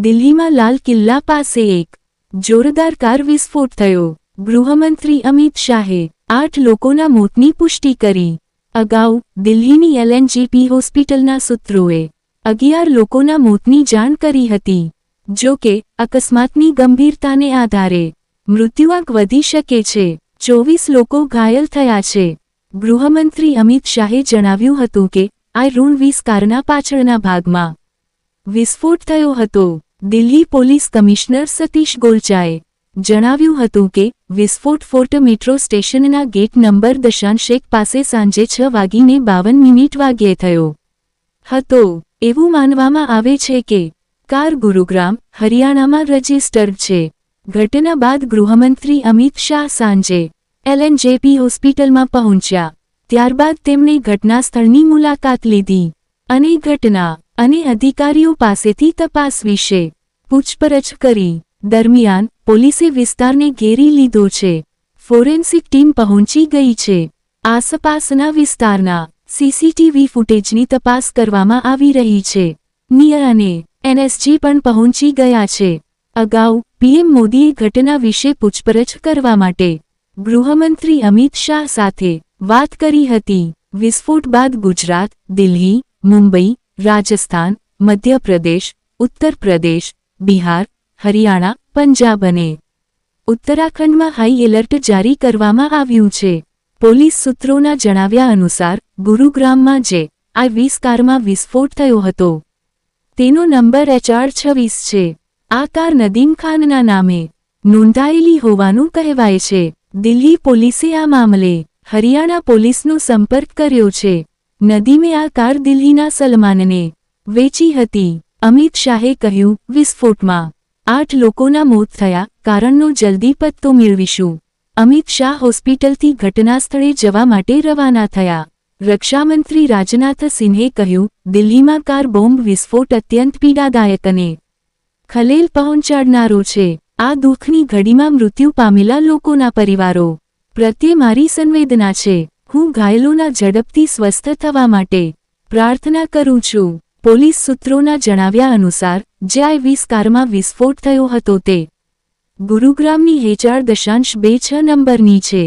દિલ્હીમાં લાલ કિલ્લા પાસે એક જોરદાર કાર વિસ્ફોટ થયો. ગૃહમંત્રી અમિત શાહે આઠ લોકોના મોતની પુષ્ટિ કરી. અગાઉ દિલ્હીની એલએનજીપી હોસ્પિટલના સૂત્રોએ અગિયાર લોકોના મોતની જાણ કરી હતી. જો કે, અકસ્માતની ગંભીરતાને આધારે મૃત્યુઆંક વધી શકે છે. ચોવીસ લોકો ઘાયલ થયા છે. ગૃહમંત્રી અમિત શાહે જણાવ્યું હતું કે, આ ઋણ વીસ કારના પાછળના ભાગમાં વિસ્ફોટ થયો હતો. દિલ્હી પોલીસ કમિશનર સતીશ ગોલચાએ જણાવ્યું હતું કે, વિસ્ફોટ ફોર્ટ મેટ્રો સ્ટેશનના ગેટ નંબર દશાંશ એક પાસે સાંજે છ વાગીને બાવન મિનિટ વાગ્યે થયો હતો. એવું માનવામાં આવે છે કે, કાર ગુરુગ્રામ, હરિયાણામાં રજિસ્ટર્ડ છે. ઘટના બાદ ગૃહમંત્રી અમિત શાહ સાંજે એલએનજેપી હોસ્પિટલમાં પહોંચ્યા. ત્યારબાદ તેમણે ઘટનાસ્થળની મુલાકાત લીધી અને ઘટના અને અધિકારીઓ પાસેથી તપાસ વિશે પૂછપરછ કરી. દરમિયાન પોલીસે વિસ્તારને ઘેરી લીધો છે. ફોરેન્સિક ટીમ પહોંચી ગઈ છે. આસપાસના વિસ્તારના સીસીટીવી ફૂટેજની તપાસ કરવામાં આવી રહી છે. નિય અને એનએસજી પણ પહોંચી ગયા છે. અગાઉ પીએમ મોદીએ ઘટના વિશે પૂછપરછ કરવા માટે ગૃહમંત્રી અમિત શાહ સાથે વાત કરી હતી. વિસ્ફોટ બાદ ગુજરાત, દિલ્હી, મુંબઈ, રાજસ્થાન, મધ્યપ્રદેશ ઉત્તર પ્રદેશ બિહાર, હરિયાણા, પંજાબ અને ઉત્તરાખંડમાં હાઈ એલર્ટ જારી કરવામાં આવ્યું છે. પોલીસ સૂત્રોના જણાવ્યા અનુસાર, ગુરુગ્રામમાં જે આ વીસ કારમાં વિસ્ફોટ થયો હતો, તેનો નંબર એચઆર છવ્વીસ છે. આ કાર નદીમ ખાનના નામે નોંધાયેલી હોવાનું કહેવાય છે. દિલ્હી પોલીસે આ મામલે હરિયાણા પોલીસનો સંપર્ક કર્યો છે. નદીમે આ કાર દિલ્હીના સલમાનને વેચી હતી. અમિત શાહે કહ્યું, વિસ્ફોટમાં આઠ લોકોના મોત થયા, કારણનો જલ્દી પત્તો મેળવીશું. અમિત શાહ હોસ્પિટલથી ઘટનાસ્થળે જવા માટે રવાના થયા. રક્ષામંત્રી રાજનાથ સિંહે કહ્યું, દિલ્હીમાં કાર બોમ્બ વિસ્ફોટ અત્યંત પીડાદાયક અને ખલેલ પહોંચાડનારો છે. આ દુઃખની ઘડીમાં મૃત્યુ પામેલા લોકોના પરિવારો પ્રત્યે મારી સંવેદના છે. હું ઘાયલોના ઝડપથી સ્વસ્થ થવા માટે પ્રાર્થના કરું છું. પોલીસ સૂત્રોના જણાવ્યા અનુસાર, જે આઈ વીસ કારમાં વિસ્ફોટ થયો હતો તે ગુરુગ્રામની હેચાળ દશાંશ બે છ નંબરની છે.